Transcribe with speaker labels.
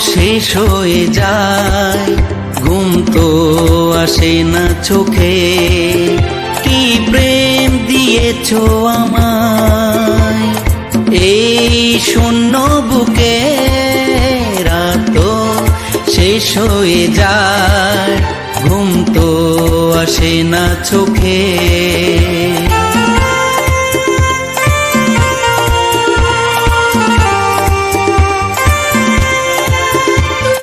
Speaker 1: শেষ হয়ে যায়। ঘুম তো আসে না চোখে। কি প্রেম দিয়েছ আমায়? এই শূন্য বুকে রাত শেষ হয়ে যায়। ঘুম তো আসে না চোখে।